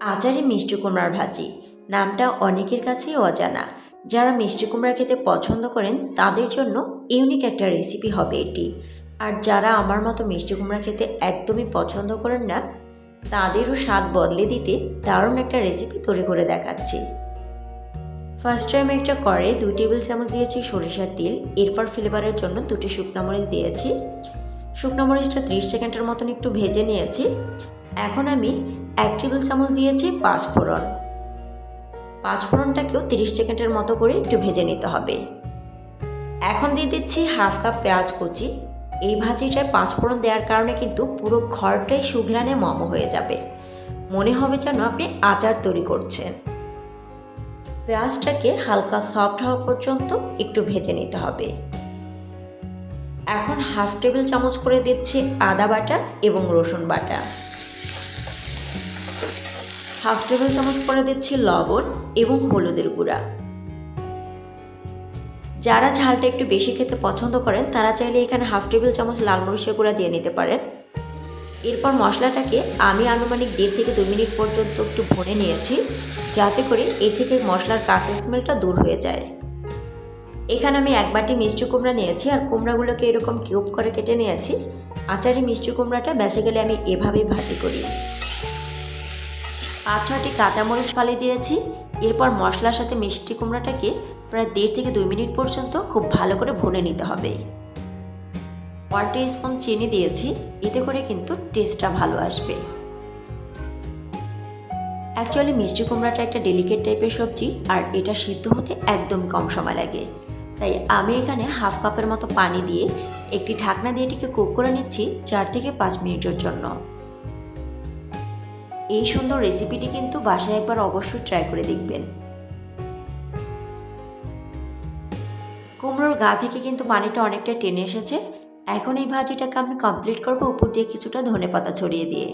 আচারি মিষ্টি কুমড়ার ভাজি। নামটা অনেকের কাছেই অজানা। যারা মিষ্টি কুমড়া খেতে পছন্দ করেন, তাদের জন্য ইউনিক একটা রেসিপি হবে এটি। আর যারা আমার মতো মিষ্টি কুমড়া খেতে একদমই পছন্দ করেন না, তাদেরও স্বাদ বদলে দিতে দারুণ একটা রেসিপি তৈরি করে দেখাচ্ছি। ফার্স্ট টাইম একটা করে দুই টেবিল চামচ দিয়েছি সরিষার তেল। এরপর ফ্লেভারের জন্য দুটি শুকনো মরিচ দিয়েছি। শুকনো মরিচটা ত্রিশ সেকেন্ডের মতন একটু ভেজে নিয়েছি। এখন আমি এক টেবিল চামচ দিয়েছি পাঁচফোড়ন পাঁচফোড়নটাকেও তিরিশ সেকেন্ডের মতো করে একটু ভেজে নিতে হবে। এখন দিয়ে দিচ্ছি হাফ কাপ পেঁয়াজ কুচি। এই ভাজিটায় পাঁচফোড়ন দেওয়ার কারণে কিন্তু পুরো ঘরটাই সুঘ্রাণে মম হয়ে যাবে। মনে হবে যেন আপনি আচার তৈরি করছেন। পেঁয়াজটাকে হালকা সফট হওয়া পর্যন্ত একটু ভেজে নিতে হবে। এখন হাফ টেবিল চামচ করে দিচ্ছি আদা বাটা এবং রসুন বাটা। হাফ টেবিল চামচ করে দিচ্ছি লবণ এবং হলুদের গুঁড়া। যারা ঝালটা একটু বেশি খেতে পছন্দ করেন, তারা চাইলে এখানে হাফ টেবিল চামচ লাল মরিচের গুঁড়া দিয়ে নিতে পারেন। এরপর মশলাটাকে আমি আনুমানিক দেড় থেকে দু মিনিট পর্যন্ত একটু ভরে নিয়েছি, যাতে করে এ থেকে মশলার কাঁচা স্মেলটা দূর হয়ে যায়। এখানে আমি এক বাটি মিষ্টি কুমড়া নিয়েছি, আর কুমড়াগুলোকে এরকম কিউব করে কেটে নিয়েছি। আচারি মিষ্টি কুমড়াটা বেঁচে গেলে আমি এভাবেই ভাজি করি। পাঁচ ছটি কাঁচামরিচ ফালি দিয়েছি। এরপর মশলার সাথে মিষ্টি কুমড়াটাকে প্রায় দেড় থেকে দুই মিনিট পর্যন্ত খুব ভালো করে ভুনে নিতে হবে। ওয়ান স্পুন চিনি দিয়েছি, এতে করে কিন্তু টেস্টটা ভালো আসবে। অ্যাকচুয়ালি মিষ্টি কুমড়াটা একটা ডেলিকেট টাইপের সবজি আর এটা সিদ্ধ হতে একদমই কম সময় লাগে। তাই আমি এখানে হাফ কাপের মতো পানি দিয়ে একটি ঢাকনা দিয়ে এটিকে কুক করে নিচ্ছি চার থেকে পাঁচ মিনিটের জন্য। এই সুন্দর রেসিপিটি কিন্তু বাসায় একবার অবশ্যই ট্রাই করে দেখবেন। কুমড়োর গা থেকে কিন্তু পানিটা অনেকটা টেনে এসেছে। এখন এই ভাজিটাকে আমি কমপ্লিট করব উপর দিয়ে কিছুটা ধনে পাতা ছড়িয়ে দিয়ে।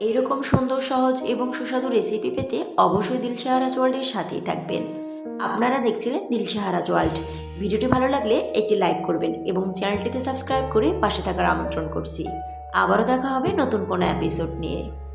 এইরকম সুন্দর, সহজ এবং সুস্বাদু রেসিপি পেতে অবশ্যই দিলশাহারাজ ওয়ার্ল্ডের সাথেই থাকবেন। আপনারা দেখছিলেন দিলশাহারাজ ওয়ার্ল্ড ভিডিওটি ভালো লাগলে একটি লাইক করবেন এবং চ্যানেলটিতে সাবস্ক্রাইব করে পাশে থাকার আমন্ত্রণ করছি। আবারও দেখা হবে নতুন কোনো এপিসোড নিয়ে।